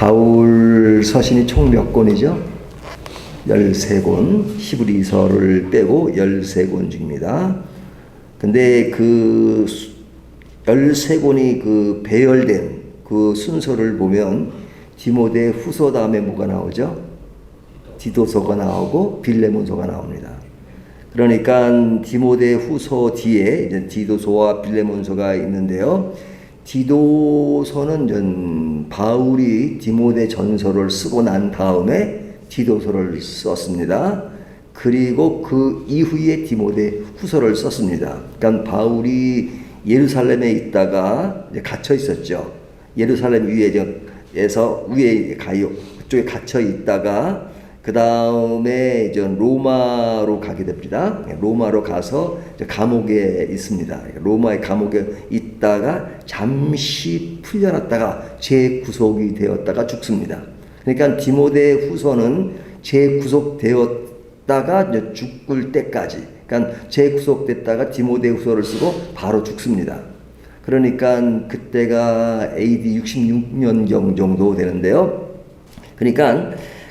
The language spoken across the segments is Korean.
바울 서신이 총 몇 권이죠? 13권, 히브리서를 빼고 13권 중입니다. 근데 그 13권이 그 배열된 그 순서를 보면 디모데 후서 다음에 뭐가 나오죠? 디도서가 나오고 빌레몬서가 나옵니다. 그러니까 디모데 후서 뒤에 디도서와 빌레몬서가 있는데요. 디도서는 전 바울이 디모데 전서를 쓰고 난 다음에 디도서를 썼습니다. 그리고 그 이후에 디모데 후서를 썼습니다. 그러니까 바울이 예루살렘에 있다가 갇혀 있었죠. 예루살렘 위에서 위에 가요 그쪽에 갇혀 있다가 그 다음에 이제 로마로 가게 됩니다. 로마로 가서 감옥에 있습니다. 로마의 감옥에 있다가 잠시 풀려났다가 재구속이 되었다가 죽습니다. 그러니까 디모데 후서는 재구속되었다가 죽을 때까지, 그러니까 재구속됐다가 디모데 후서를 쓰고 바로 죽습니다. 그러니까 그때가 AD 66년경 정도 되는데요. 그러니까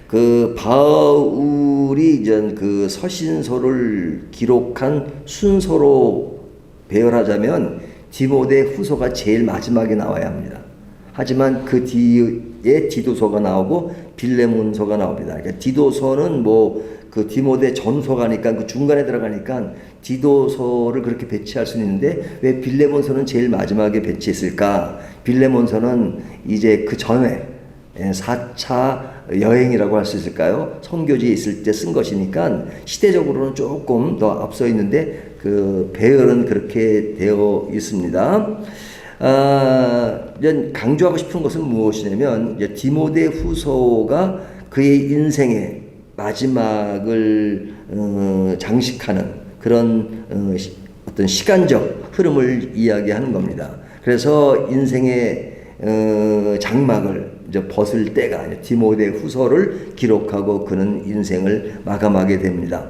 그 바울이 이제 그 서신서를 기록한 순서로 배열하자면 디모데 후서가 제일 마지막에 나와야 합니다. 하지만 그 뒤에 디도서가 나오고 빌레몬서가 나옵니다. 그러니까 디도서는 뭐 그 디모데 전서가니까 그 중간에 들어가니까 디도서를 그렇게 배치할 수 있는데 왜 빌레몬서는 제일 마지막에 배치했을까? 빌레몬서는 이제 그 전에 4차 여행이라고 할 수 있을까요? 선교지에 있을 때 쓴 것이니까 시대적으로는 조금 더 앞서 있는데 그 배열은 그렇게 되어 있습니다. 아, 강조하고 싶은 것은 무엇이냐면 디모데 후서가 그의 인생의 마지막을 어, 장식하는 그런 어, 시, 어떤 시간적 흐름을 이야기하는 겁니다. 그래서 인생의 어, 장막을 이제 벗을 때가 디모데 후서를 기록하고 그는 인생을 마감하게 됩니다.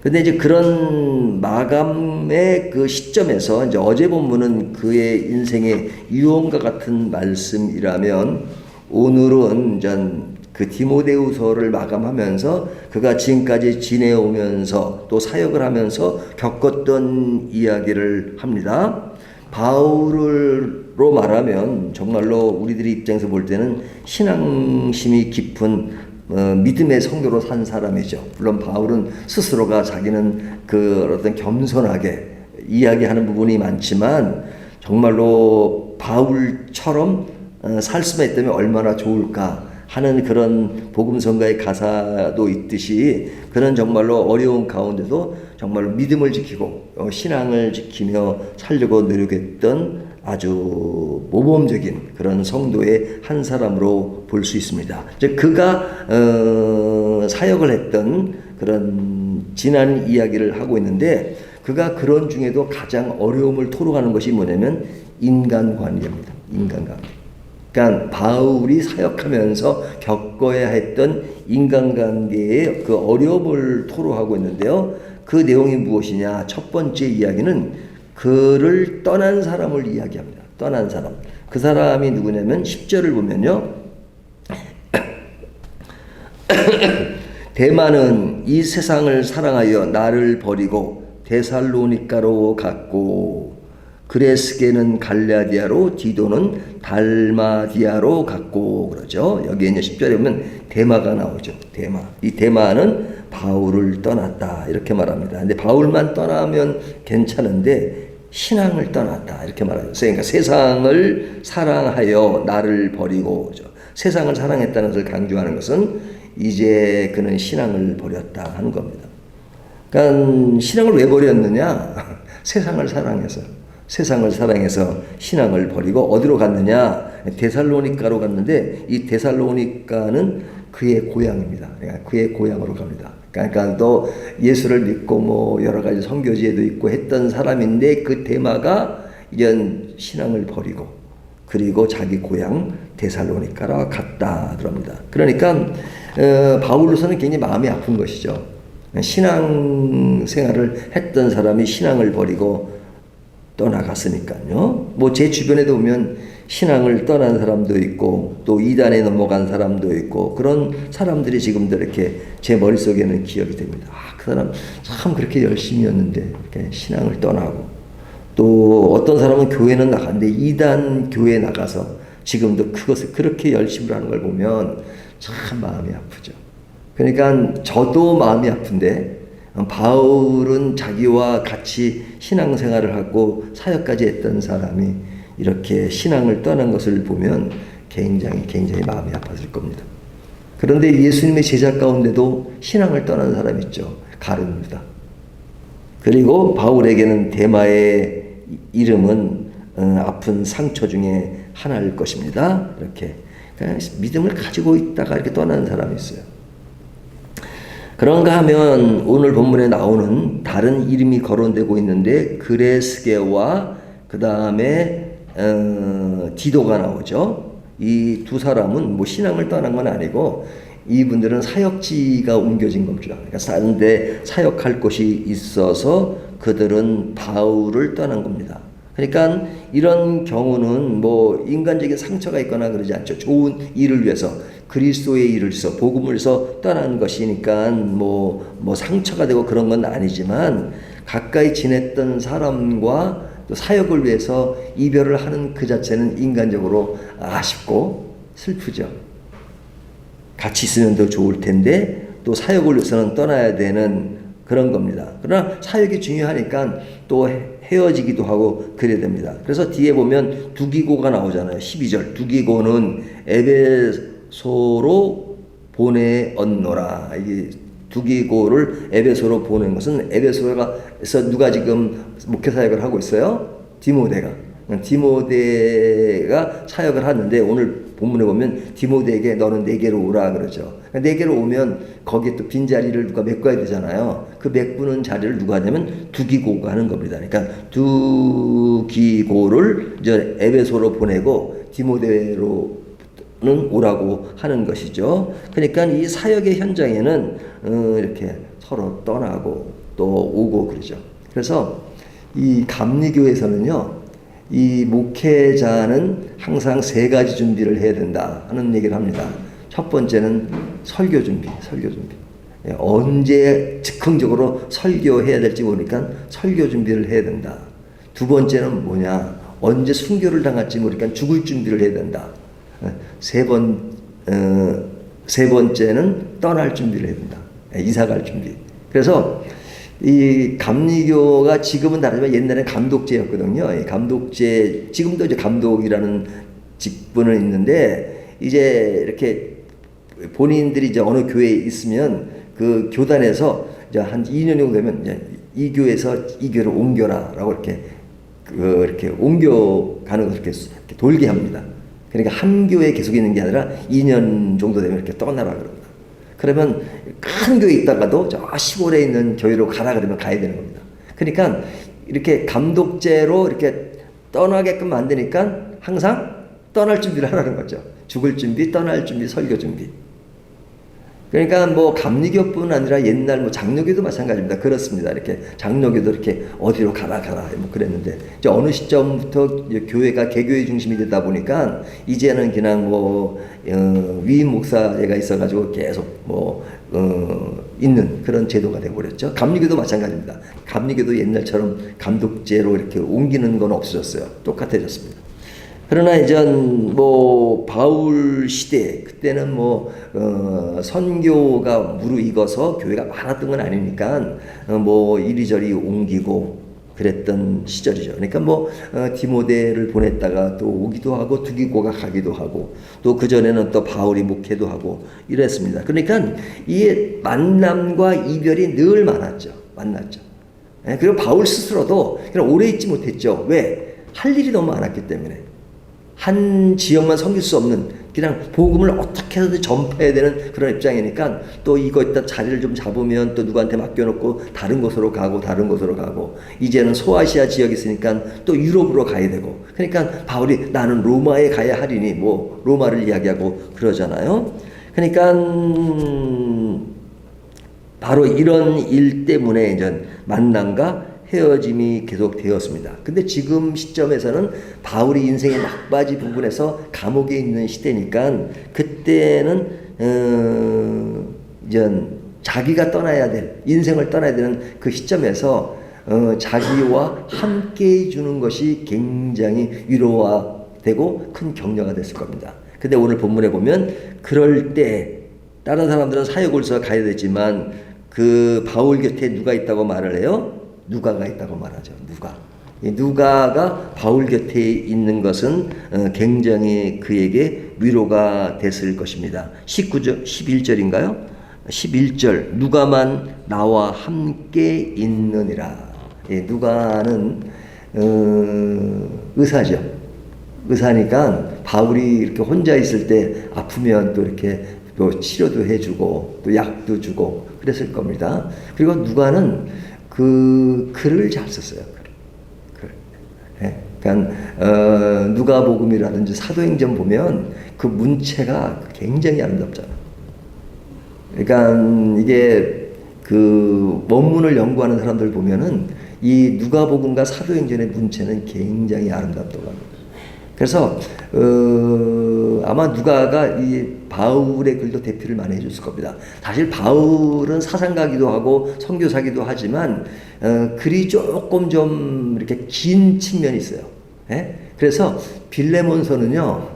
근데 이제 그런 마감의 그 시점에서 이제 어제 본문은 그의 인생의 유언과 같은 말씀이라면 오늘은 이제 그 디모데후서를 마감하면서 그가 지금까지 지내오면서 또 사역을 하면서 겪었던 이야기를 합니다. 바울 로 말하면 정말로 우리들이 입장에서 볼 때는 신앙심이 깊은 어, 믿음의 성도로 산 사람이죠. 물론 바울은 스스로가 자기는 그 어떤 겸손하게 이야기하는 부분이 많지만 정말로 바울처럼 어, 살 수만 있다면 얼마나 좋을까 하는 그런 복음성가의 가사도 있듯이 그런 정말로 어려운 가운데도 정말로 믿음을 지키고 어, 신앙을 지키며 살려고 노력했던 아주 모범적인 그런 성도의 한 사람으로 볼 수 있습니다. 즉 그가 어, 사역을 했던 그런 지난 이야기를 하고 있는데 그가 그런 중에도 가장 어려움을 토로하는 것이 뭐냐면 인간관계입니다. 인간관계. 그러니까 바울이 사역하면서 겪어야 했던 인간관계의 그 어려움을 토로하고 있는데요. 그 내용이 무엇이냐? 첫 번째 이야기는 그를 떠난 사람을 이야기합니다. 떠난 사람. 그 사람이 누구냐면 10절을 보면요. 대만은 이 세상을 사랑하여 나를 버리고 데살로니카로 갔고 그레스게는 갈라디아로 디도는 달마디아로 갔고 그러죠. 여기 이제 10절에 보면 대마가 나오죠. 대마. 이 대마는 바울을 떠났다 이렇게 말합니다. 근데 바울만 떠나면 괜찮은데 신앙을 떠났다 이렇게 말하죠. 그러니까 세상을 사랑하여 나를 버리고 세상을 사랑했다는 것을 강조하는 것은 이제 그는 신앙을 버렸다 하는 겁니다. 그러니까 신앙을 왜 버렸느냐? 세상을 사랑해서 세상을 사랑해서 신앙을 버리고 어디로 갔느냐? 데살로니카로 갔는데 이 데살로니카는 그의 고향입니다. 그러니까 그의 고향으로 갑니다. 그러니까 또 예수를 믿고 뭐 여러 가지 선교지에도 있고 했던 사람인데 그 대마가 이런 신앙을 버리고 그리고 자기 고향 데살로니카로 갔다 그럽니다. 그러니까 어, 바울로서는 굉장히 마음이 아픈 것이죠. 신앙 생활을 했던 사람이 신앙을 버리고 떠나갔으니까요. 뭐 제 주변에도 보면 신앙을 떠난 사람도 있고 또 이단에 넘어간 사람도 있고 그런 사람들이 지금도 이렇게 제 머릿속에는 기억이 됩니다. 아, 그 사람 참 그렇게 열심히였는데 신앙을 떠나고 또 어떤 사람은 교회는 나갔는데 이단 교회에 나가서 지금도 그것을 그렇게 열심히 하는 걸 보면 참 마음이 아프죠. 그러니까 저도 마음이 아픈데 바울은 자기와 같이 신앙생활을 하고 사역까지 했던 사람이 이렇게 신앙을 떠난 것을 보면 굉장히 굉장히 마음이 아팠을 겁니다. 그런데 예수님의 제자 가운데도 신앙을 떠난 사람이 있죠. 가룟유다. 그리고 바울에게는 대마의 이름은 어, 아픈 상처 중에 하나일 것입니다. 이렇게 그냥 믿음을 가지고 있다가 이렇게 떠나는 사람이 있어요. 그런가 하면 오늘 본문에 나오는 다른 이름이 거론되고 있는데 그레스게와 그 다음에 어, 디도가 나오죠. 이 두 사람은 뭐 신앙을 떠난 건 아니고 이분들은 사역지가 옮겨진 겁니다. 그러니까 다른데 사역할 곳이 있어서 그들은 바울을 떠난 겁니다. 그러니까 이런 경우는 뭐 인간적인 상처가 있거나 그러지 않죠. 좋은 일을 위해서 그리스도의 일을 위해서 복음을 위해서 떠난 것이니까 뭐, 뭐 상처가 되고 그런 건 아니지만 가까이 지냈던 사람과 또 사역을 위해서 이별을 하는 그 자체는 인간적으로 아쉽고 슬프죠. 같이 있으면 더 좋을 텐데 또 사역을 위해서는 떠나야 되는 그런 겁니다. 그러나 사역이 중요하니까 또 헤어지기도 하고 그래야 됩니다. 그래서 뒤에 보면 두기고가 나오잖아요. 12절. 두기고는 에베소로 보내었노라. 이게 두기고를 에베소로 보낸 것은 에베소에서 누가 지금 목회 사역을 하고 있어요? 디모데가. 디모데가 사역을 하는데 오늘 본문에 보면 디모데에게 너는 내게로 오라 그러죠. 내게로 오면 거기에 또 빈자리를 누가 메꿔야 되잖아요. 그 메꾸는 자리를 누가 하냐면 두기고가 하는 겁니다. 그러니까 두기고를 이제 에베소로 보내고 디모데로 는 오라고 하는 것이죠. 그러니까 이 사역의 현장에는 어, 이렇게 서로 떠나고 또 오고 그러죠. 그래서 이 감리교에서는요, 이 목회자는 항상 세 가지 준비를 해야 된다 하는 얘기를 합니다. 첫 번째는 설교 준비, 설교 준비. 예, 언제 즉흥적으로 설교해야 될지 모르니까 설교 준비를 해야 된다. 두 번째는 뭐냐? 언제 순교를 당할지 모르니까 죽을 준비를 해야 된다. 세 번, 어, 세 번째는 떠날 준비를 해야 된다. 예, 이사 갈 준비. 그래서 이 감리교가 지금은 다르지만 옛날에 감독제였거든요. 감독제, 지금도 이제 감독이라는 직분은 있는데, 이제 이렇게 본인들이 이제 어느 교회에 있으면 그 교단에서 이제 한 2년 정도 되면 이제 이 교회에서 이 교회로 옮겨라 라고 이렇게 그 이렇게 옮겨가는 것을 이렇게 돌게 합니다. 그러니까 한 교회에 계속 있는 게 아니라 2년 정도 되면 이렇게 떠나라 그럽니다. 그러면 큰 교회에 있다가도 저 시골에 있는 교회로 가라 그러면 가야 되는 겁니다. 그러니까 이렇게 감독제로 이렇게 떠나게끔 만드니까 항상 떠날 준비를 하라는 거죠. 죽을 준비, 떠날 준비, 설교 준비. 그러니까 뭐 감리교뿐 아니라 옛날 뭐 장로교도 마찬가지입니다. 그렇습니다. 이렇게 장로교도 이렇게 어디로 가라 가라 뭐 그랬는데 이제 어느 시점부터 교회가 개교의 중심이 되다 보니까 이제는 그냥 뭐 어, 위임 목사가 있어가지고 계속 뭐 어, 있는 그런 제도가 되버렸죠. 감리교도 마찬가지입니다. 감리교도 옛날처럼 감독제로 이렇게 옮기는 건 없어졌어요. 똑같아졌습니다. 그러나 이전 뭐 바울 시대 그때는 뭐 어, 선교가 무르익어서 교회가 많았던 건 아니니까 어, 뭐 이리저리 옮기고 그랬던 시절이죠. 그러니까 뭐 어, 디모데를 보냈다가 또 오기도 하고 두기고가 가기도 하고 또 그 전에는 또 바울이 목회도 하고 이랬습니다. 그러니까 이 만남과 이별이 늘 많았죠. 만났죠. 예, 그리고 바울 스스로도 그냥 오래 있지 못했죠. 왜? 할 일이 너무 많았기 때문에. 한 지역만 섬길 수 없는 그냥 복음을 어떻게 해서든 전파해야 되는 그런 입장이니까 또 이거 있다 자리를 좀 잡으면 또 누구한테 맡겨놓고 다른 곳으로 가고 다른 곳으로 가고. 이제는 소아시아 지역이 있으니까 또 유럽으로 가야 되고. 그러니까 바울이 나는 로마에 가야 하리니 뭐 로마를 이야기하고 그러잖아요. 그러니까 음 바로 이런 일 때문에 이제 만남과 헤어짐이 계속 되었습니다. 근데 지금 시점에서는 바울이 인생의 막바지 부분에서 감옥에 있는 시대니까 그때는 어, 이제 자기가 떠나야 될 인생을 떠나야 되는 그 시점에서 어, 자기와 함께 해주는 것이 굉장히 위로와 되고 큰 격려가 됐을 겁니다. 근데 오늘 본문에 보면 그럴 때 다른 사람들은 사역을서 가야 되지만 그 바울 곁에 누가 있다고 말을 해요? 누가가 있다고 말하죠. 누가. 이 누가가 바울 곁에 있는 것은 어, 굉장히 그에게 위로가 됐을 것입니다. 19절, 11절인가요? 11절 누가만 나와 함께 있느니라. 예, 누가는 어, 의사죠. 의사니까 바울이 이렇게 혼자 있을 때 아프면 또 이렇게 또 치료도 해주고 또 약도 주고 그랬을 겁니다. 그리고 누가는 그 글을 잘 썼어요. 글. 예, 그러니까 어, 누가복음이라든지 사도행전 보면 그 문체가 굉장히 아름답잖아. 그러니까 이게 그 원문을 연구하는 사람들 보면은 이 누가복음과 사도행전의 문체는 굉장히 아름답다고 합니다. 그래서 어, 아마 누가가 이 바울의 글도 대피를 많이 해줬을 겁니다. 사실 바울은 사상가기도 하고 선교사기도 하지만 어, 글이 조금 좀 이렇게 긴 측면이 있어요. 예? 그래서 빌레몬서는요,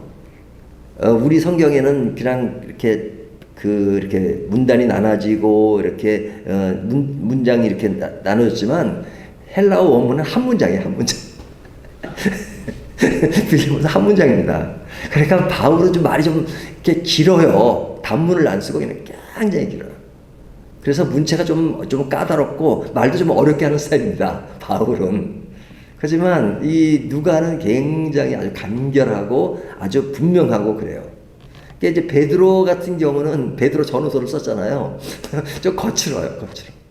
어, 우리 성경에는 그냥 이렇게 그 이렇게 문단이 나눠지고 이렇게 어, 문, 문장이 이렇게 나, 나눠졌지만 헬라어 원문은 한 문장이에요, 한 문장. 빌리몬서 한 문장입니다. 그러니까 바울은 좀 말이 좀 이렇게 길어요. 단문을 안 쓰고 그냥 굉장히 길어요. 그래서 문체가 좀, 좀 까다롭고 말도 좀 어렵게 하는 스타일입니다. 바울은. 하지만 이 누가는 굉장히 아주 간결하고 아주 분명하고 그래요. 이제 베드로 같은 경우는 베드로 전후서를 썼잖아요. 좀 거칠어요, 거칠어.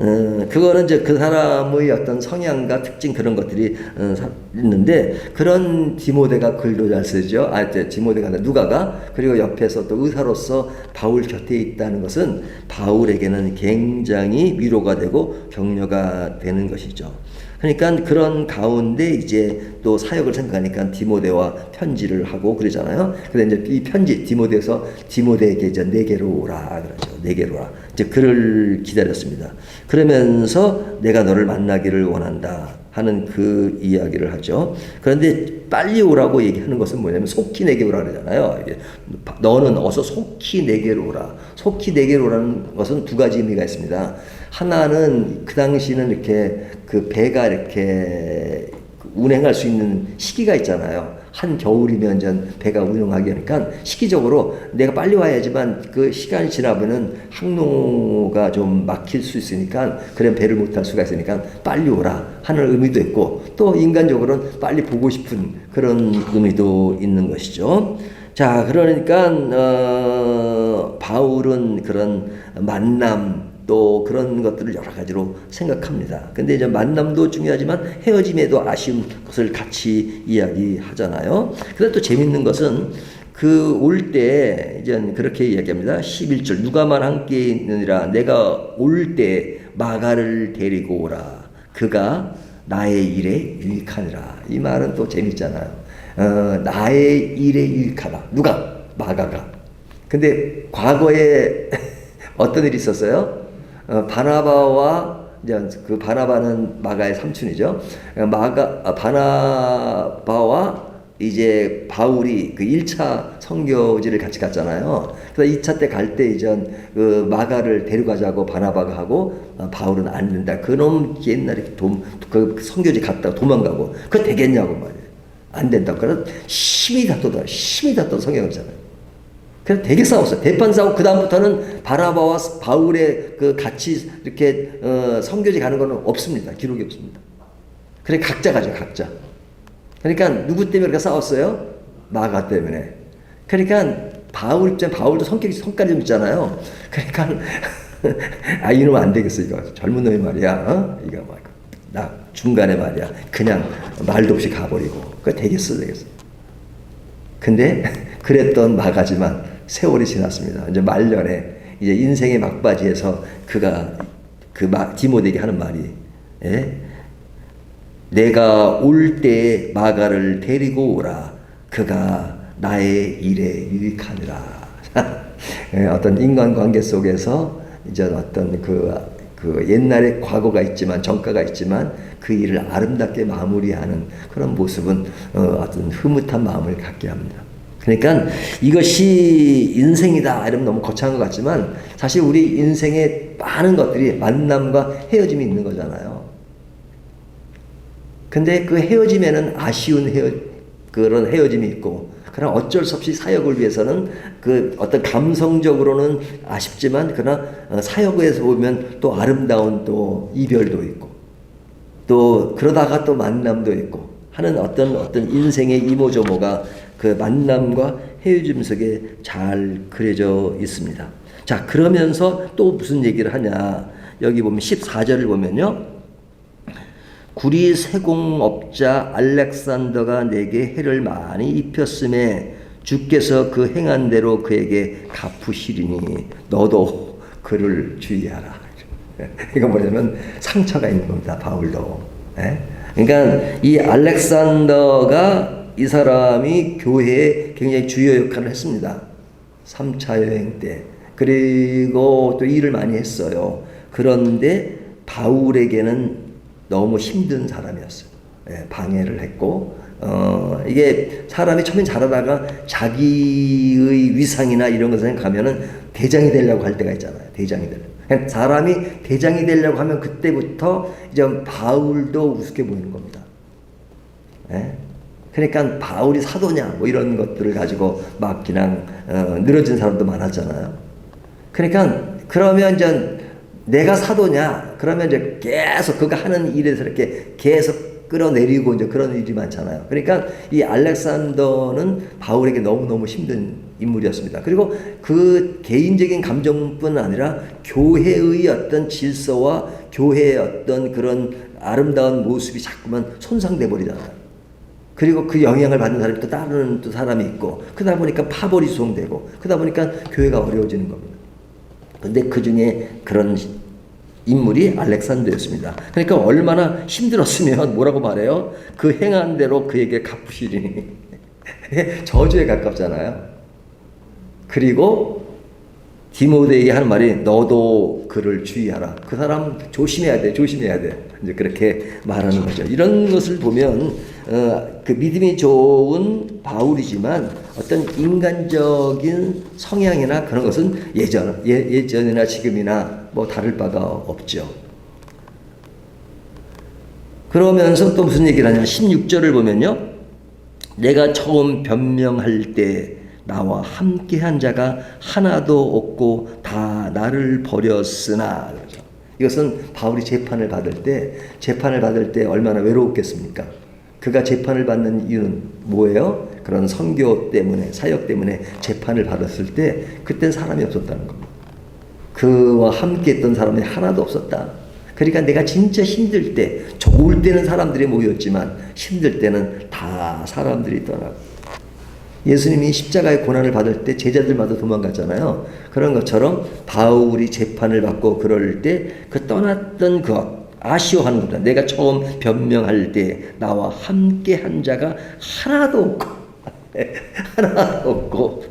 어, 그거는 이제 그 사람의 어떤 성향과 특징 그런 것들이 어, 사- 있는데 그런 디모데가 글도 잘 쓰죠. 아, 이제 디모데가 아니라 누가가 그리고 옆에서 또 의사로서 바울 곁에 있다는 것은 바울에게는 굉장히 위로가 되고 격려가 되는 것이죠. 그러니까 그런 가운데 이제 또 사역을 생각하니까 디모데와 편지를 하고 그러잖아요. 근데 이제 이 편지 디모데에서 디모데에게 이제 내게로 오라 그러죠. 내게로 오라. 이제 그를 기다렸습니다. 그러면서 내가 너를 만나기를 원한다 하는 그 이야기를 하죠. 그런데 빨리 오라고 얘기하는 것은 뭐냐면 속히 내게 오라 그러잖아요. 너는 어서 속히 내게로 오라. 속히 내게로 오라는 것은 두 가지 의미가 있습니다. 하나는 그 당시는 이렇게 그 배가 이렇게 운행할 수 있는 시기가 있잖아요. 한 겨울이면 전 배가 운영하기 하니까 시기적으로 내가 빨리 와야지만 그 시간이 지나면은 항로가 좀 막힐 수 있으니까 그런 배를 못 탈 수가 있으니까 빨리 오라 하는 의미도 있고 또 인간적으로는 빨리 보고 싶은 그런 의미도 있는 것이죠. 자, 그러니까 어, 바울은 그런 만남 또 그런 것들을 여러 가지로 생각합니다. 근데 이제 만남도 중요하지만 헤어짐에도 아쉬운 것을 같이 이야기하잖아요. 근데 또 재밌는 것은 그 올 때 이제 그렇게 이야기합니다. 11절 누가만 함께 있느니라 내가 올 때 마가를 데리고 오라 그가 나의 일에 유익하니라 이 말은 또 재밌잖아요. 어, 나의 일에 유익하다 누가 마가가 근데 과거에 어떤 일이 있었어요? 어, 바나바와 이제 그 바나바는 마가의 삼촌이죠. 어, 마가 아, 바나바와 이제 바울이 그 1차 선교지를 같이 갔잖아요. 그래서 2차 때 갈 때 이제 그 마가를 데려가자고 바나바가 하고 어, 바울은 안 된다. 그놈 옛날에 돔, 그 선교지 갔다가 도망가고 그거 되겠냐고 말이에요. 안 된다고. 그래서 힘이 다투다. 힘이 다투 성경이잖아요. 그래서 되게 싸웠어요. 대판 싸우고 그 다음부터는 바라바와 바울의 그 같이 이렇게 어, 선교지 가는 거는 없습니다. 기록이 없습니다. 그래 각자 가죠, 각자. 그러니까 누구 때문에 그렇게 싸웠어요? 마가 때문에. 그러니까 바울 입장 바울도 성격이 성깔이 좀 있잖아요. 그러니까 아 이놈 안 되겠어 이거 젊은 놈이 말이야. 어? 이거 막 나 중간에 말이야. 그냥 말도 없이 가버리고 그거 되겠어 되겠어. 근데 그랬던 마가지만 세월이 지났습니다. 이제 말년에 이제 인생의 막바지에서 그가 그 마, 디모데에게 하는 말이 예? 내가 올때 마가를 데리고 오라 그가 나의 일에 유익하느라 예, 어떤 인간관계 속에서 이제 어떤 그, 그 옛날에 과거가 있지만 전가가 있지만 그 일을 아름답게 마무리하는 그런 모습은 어, 어떤 흐뭇한 마음을 갖게 합니다. 그러니까 이것이 인생이다 이러면 너무 거창한 것 같지만 사실 우리 인생에 많은 것들이 만남과 헤어짐이 있는 거잖아요. 근데 그 헤어짐에는 아쉬운 헤어 그런 헤어짐이 있고 그러나 어쩔 수 없이 사역을 위해서는 그 어떤 감성적으로는 아쉽지만 그러나 어, 사역에서 보면 또 아름다운 또 이별도 있고 또 그러다가 또 만남도 있고 하는 어떤 어떤 인생의 이모저모가 그 만남과 헤어짐 속에 잘 그려져 있습니다. 자, 그러면서 또 무슨 얘기를 하냐. 여기 보면 14절을 보면요. 구리 세공업자 알렉산더가 내게 해를 많이 입혔음에 주께서 그 행한 대로 그에게 갚으시리니 너도 그를 주의하라. 이거 뭐냐면 상처가 있는 겁니다. 바울도. 예? 그러니까 이 알렉산더가 이 사람이 교회에 굉장히 주요 역할을 했습니다. 3차 여행 때. 그리고 또 일을 많이 했어요. 그런데 바울에게는 너무 힘든 사람이었어요. 예, 방해를 했고, 어, 이게 사람이 처음엔 잘하다가 자기의 위상이나 이런 것을 생각하면은 대장이 되려고 할 때가 있잖아요. 대장이. 그러니까 사람이 대장이 되려고 하면 그때부터 이제 바울도 우습게 보이는 겁니다. 예? 그러니까 바울이 사도냐 뭐 이런 것들을 가지고 막 그냥 어, 늘어진 사람도 많았잖아요. 그러니까 그러면 이제 내가 사도냐 그러면 이제 계속 그가 하는 일에서 이렇게 계속 끌어내리고 이제 그런 일이 많잖아요. 그러니까 이 알렉산더는 바울에게 너무너무 힘든 인물이었습니다. 그리고 그 개인적인 감정뿐 아니라 교회의 어떤 질서와 교회의 어떤 그런 아름다운 모습이 자꾸만 손상돼 버리잖아요. 그리고 그 영향을 받는 사람이 또 다른 또 사람이 있고 그러다 보니까 파벌이 수송되고 그러다 보니까 교회가 어려워지는 겁니다. 근데 그 중에 그런 인물이 알렉산더였습니다. 그러니까 얼마나 힘들었으면 뭐라고 말해요? 그 행한 대로 그에게 갚으시리니 저주에 가깝잖아요. 그리고 디모데에게 하는 말이 너도 그를 주의하라. 그 사람 조심해야 돼, 조심해야 돼. 이제 그렇게 말하는 거죠. 이런 것을 보면 어, 그 믿음이 좋은 바울이지만 어떤 인간적인 성향이나 그런 것은 예전 예, 예전이나 지금이나 뭐 다를 바가 없죠. 그러면서 또 무슨 얘기를 하냐면 16절을 보면요. 내가 처음 변명할 때 나와 함께 한 자가 하나도 없고 다 나를 버렸으나 그러죠. 이것은 바울이 재판을 받을 때 재판을 받을 때 얼마나 외로웠겠습니까? 그가 재판을 받는 이유는 뭐예요? 그런 선교 때문에 사역 때문에 재판을 받았을 때 그땐 사람이 없었다는 겁니다. 그와 함께 했던 사람이 하나도 없었다. 그러니까 내가 진짜 힘들 때 좋을 때는 사람들이 모였지만 힘들 때는 다 사람들이 떠나고 예수님이 십자가의 고난을 받을 때 제자들마다 도망갔잖아요. 그런 것처럼 바울이 재판을 받고 그럴 때 그 떠났던 것 아쉬워하는 겁니다. 내가 처음 변명할 때 나와 함께 한 자가 하나도 없고 하나도 없고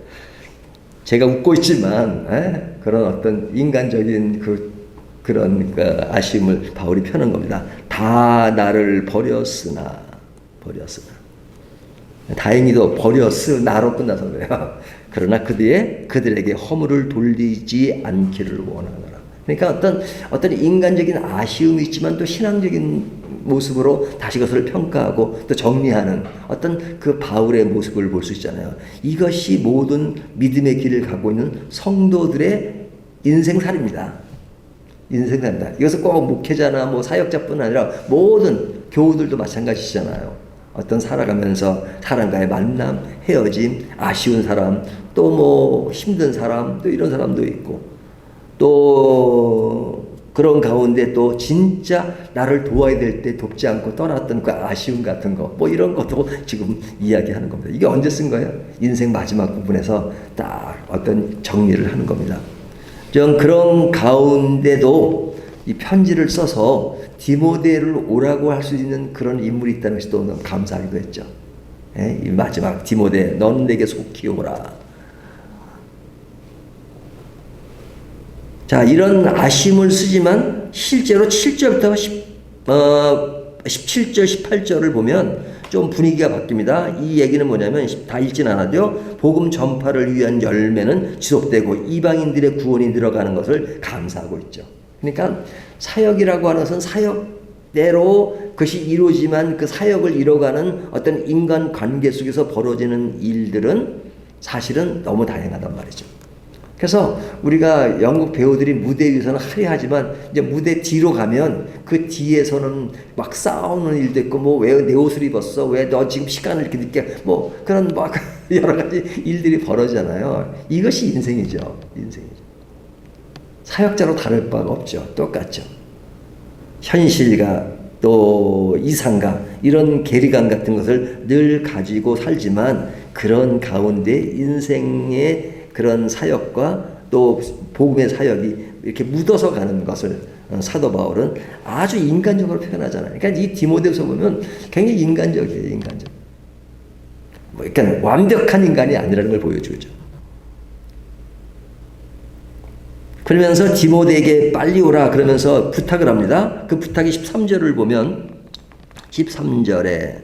제가 웃고 있지만 에? 그런 어떤 인간적인 그 그런 그 아쉬움을 바울이 펴는 겁니다. 다 나를 버렸으나 버렸으나 다행히도 버렸으나로 끝나서 그래요. 그러나 그 뒤에 그들에게 허물을 돌리지 않기를 원하노라. 그러니까 어떤 어떤 인간적인 아쉬움이 있지만 또 신앙적인 모습으로 다시 그것을 평가하고 또 정리하는 어떤 그 바울의 모습을 볼 수 있잖아요. 이것이 모든 믿음의 길을 가고 있는 성도들의 인생살입니다. 인생살입니다. 이것은 꼭 목회자나 뭐 사역자뿐 아니라 모든 교우들도 마찬가지잖아요. 어떤 살아가면서 사람과의 만남, 헤어짐, 아쉬운 사람, 또 뭐 힘든 사람, 또 이런 사람도 있고, 또 그런 가운데 또 진짜 나를 도와야 될 때 돕지 않고 떠났던 그 아쉬움 같은 거, 뭐 이런 것도 지금 이야기하는 겁니다. 이게 언제 쓴 거예요? 인생 마지막 부분에서 딱 어떤 정리를 하는 겁니다. 좀 그런 가운데도 이 편지를 써서 디모데를 오라고 할 수 있는 그런 인물이 있다는 것이 또 감사하기도 했죠. 예? 이 마지막 디모데, 너는 내게 속히 오라. 자, 이런 아심을 쓰지만 실제로 7절부터 10, 어, 17절, 18절을 보면 좀 분위기가 바뀝니다. 이 얘기는 뭐냐면 다 읽진 않아도요. 복음 전파를 위한 열매는 지속되고 이방인들의 구원이 들어가는 것을 감사하고 있죠. 그러니까 사역이라고 하는 것은 사역대로 그것이 이루어지만 그 사역을 이뤄가는 어떤 인간 관계 속에서 벌어지는 일들은 사실은 너무 다양하단 말이죠. 그래서 우리가 영국 배우들이 무대 위에서는 화려하지만 이제 무대 뒤로 가면 그 뒤에서는 막 싸우는 일도 있고 뭐 왜 내 옷을 입었어 왜 너 지금 시간을 이렇게 늦게 뭐 그런 막 여러 가지 일들이 벌어지잖아요. 이것이 인생이죠. 인생이죠. 사역자로 다를 바가 없죠. 똑같죠. 현실과 또 이상과 이런 괴리감 같은 것을 늘 가지고 살지만 그런 가운데 인생의 그런 사역과 또 복음의 사역이 이렇게 묻어서 가는 것을 어, 사도 바울은 아주 인간적으로 표현하잖아요. 그러니까 이 디모데서 보면 굉장히 인간적이에요, 인간적. 뭐, 그러니까 완벽한 인간이 아니라는 걸 보여주죠. 그러면서 디모데에게 빨리 오라 그러면서 부탁을 합니다. 그 부탁이 13절을 보면 13절에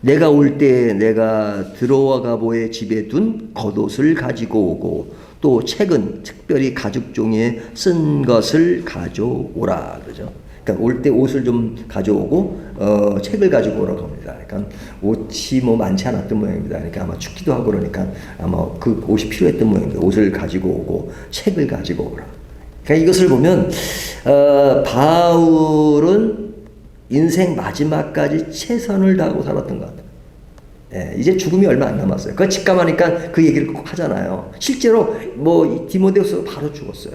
내가 올 때 내가 들어와 가 보의 집에 둔 겉옷을 가지고 오고 또 책은 특별히 가죽 종이에 쓴 것을 가져오라 그러죠. 그러니까 올 때 옷을 좀 가져오고 어, 책을 가지고 오라고 합니다. 그러니까 옷이 뭐 많지 않았던 모양입니다. 그러니까 아마 춥기도 하고 그러니까 아마 그 옷이 필요했던 모양입니다. 옷을 가지고 오고 책을 가지고 오라. 그러니까 이것을 보면 어, 바울은 인생 마지막까지 최선을 다하고 살았던 것 같아요. 예, 이제 죽음이 얼마 안 남았어요. 그 직감하니까 그 얘기를 꼭 하잖아요. 실제로 뭐 디모데우스가 바로 죽었어요.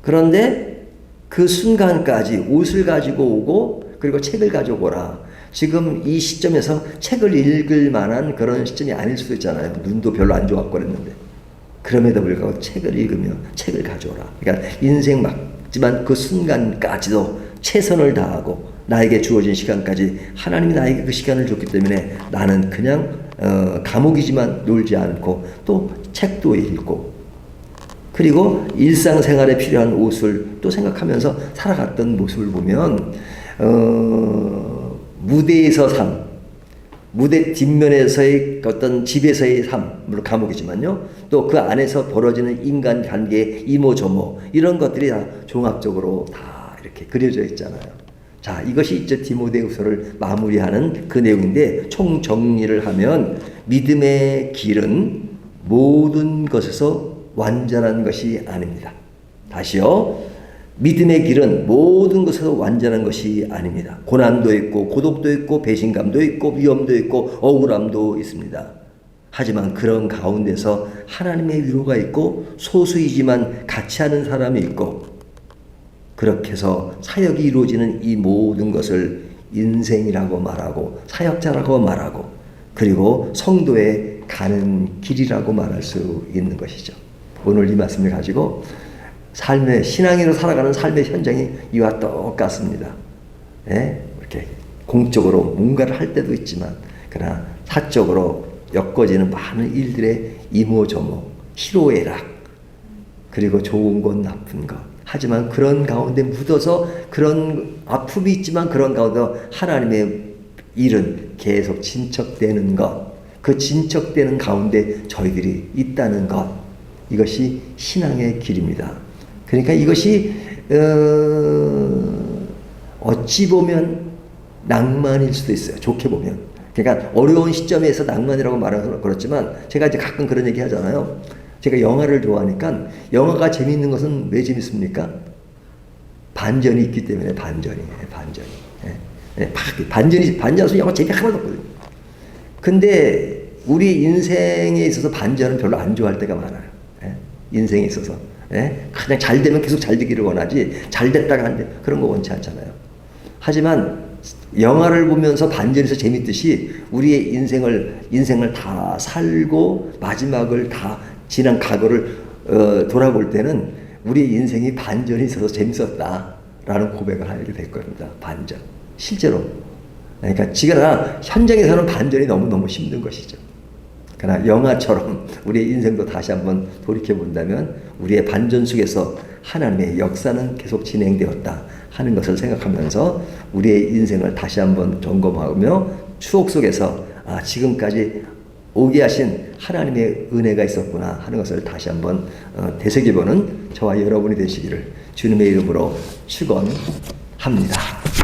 그런데 그 순간까지 옷을 가지고 오고 그리고 책을 가지고 오라. 지금 이 시점에서 책을 읽을 만한 그런 시점이 아닐 수도 있잖아요. 눈도 별로 안 좋았고 그랬는데. 그럼에도 불구하고 책을 읽으며 책을 가져오라. 그러니까 인생 막지만 그 순간까지도 최선을 다하고 나에게 주어진 시간까지 하나님이 나에게 그 시간을 줬기 때문에 나는 그냥 어, 감옥이지만 놀지 않고 또 책도 읽고 그리고 일상생활에 필요한 옷을 또 생각하면서 살아갔던 모습을 보면 어, 무대에서 삶, 무대 뒷면에서의 어떤 집에서의 삶, 물론 감옥이지만요. 또 그 안에서 벌어지는 인간 관계, 이모저모 이런 것들이 다 종합적으로 다 이렇게 그려져 있잖아요. 자, 이것이 이제 디모데후서를 마무리하는 그 내용인데 총 정리를 하면 믿음의 길은 모든 것에서 완전한 것이 아닙니다. 다시요. 믿음의 길은 모든 것에서 완전한 것이 아닙니다. 고난도 있고 고독도 있고 배신감도 있고 위험도 있고 억울함도 있습니다. 하지만 그런 가운데서 하나님의 위로가 있고 소수이지만 같이 하는 사람이 있고 그렇게 해서 사역이 이루어지는 이 모든 것을 인생이라고 말하고 사역자라고 말하고 그리고 성도의 가는 길이라고 말할 수 있는 것이죠. 오늘 이 말씀을 가지고 삶의 신앙인으로 살아가는 삶의 현장이 이와 똑같습니다. 예? 이렇게 공적으로 뭔가를 할 때도 있지만 그러나 사적으로 엮어지는 많은 일들의 이모저모, 희로애락 그리고 좋은 것 나쁜 것 하지만 그런 가운데 묻어서 그런 아픔이 있지만 그런 가운데 하나님의 일은 계속 진척되는 것, 그 진척되는 가운데 저희들이 있다는 것, 이것이 신앙의 길입니다. 그러니까 이것이 어, 어찌 보면 낭만일 수도 있어요. 좋게 보면. 그러니까 어려운 시점에서 낭만이라고 말하는 그렇지만 제가 이제 가끔 그런 얘기 하잖아요. 제가 영화를 좋아하니까 영화가 재미있는 것은 왜 재밌습니까? 반전이 있기 때문에 반전이 반전이 예. 예, 반전이 반전 없으면 영화 재미 하나도 없거든요. 근데 우리 인생에 있어서 반전은 별로 안 좋아할 때가 많아요. 예? 인생에 있어서 예? 그냥 잘 되면 계속 잘 되기를 원하지 잘 됐다가 안 돼. 그런 거 원치 않잖아요. 하지만 영화를 보면서 반전에서 재밌듯이 우리의 인생을 인생을 다 살고 마지막을 다 지난 과거를 어, 돌아볼 때는 우리 인생이 반전이 있어서 재밌었다라는 고백을 하게 될 겁니다. 반전. 실제로. 그러니까 지금 현장에서는 반전이 너무너무 힘든 것이죠. 그러나 영화처럼 우리의 인생도 다시 한번 돌이켜 본다면 우리의 반전 속에서 하나님의 역사는 계속 진행되었다 하는 것을 생각하면서 우리의 인생을 다시 한번 점검하며 추억 속에서 아, 지금까지 오게 하신 하나님의 은혜가 있었구나 하는 것을 다시 한번 어, 되새겨보는 저와 여러분이 되시기를 주님의 이름으로 축원합니다.